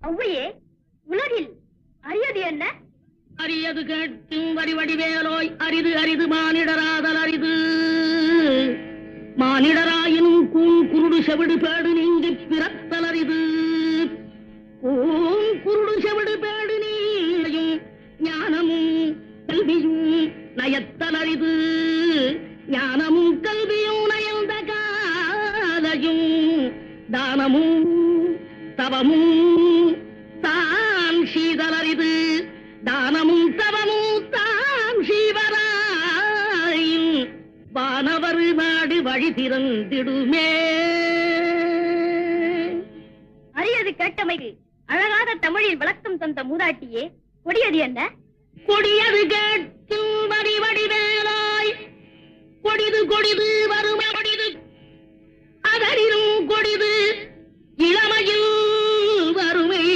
ஒவ்வையே உலகில் அரியது என்ன? அரியது கேட்கும் வரி வடிவேலோய் அரிது அரிது மானிடராதல் அரிது. மானிடராயினும் கூண் குருடு செவிடு பேடு நீங்கி பிறத்தல் அரிது. கூண் குருடு செவிடு பேடு நீயும் ஞானமும் கல்வியும் நயத்தல் அரிது. ஞானமும் கல்வியும் நயந்த காலையும் தானமும் தவமும் தான் சீதலரிது தானமும் தவமும் தான் சீவராயும் வானவர் நாடு வழி திறந்திடுமே. அரியது கேட்டமைக்கு அழகாக தமிழில் விளக்கம் தந்த மூதாட்டியே கொடியது என்ன? கொடியது கேட்கும் வடி வடிவேலாய் கொடிது கொடிது வரும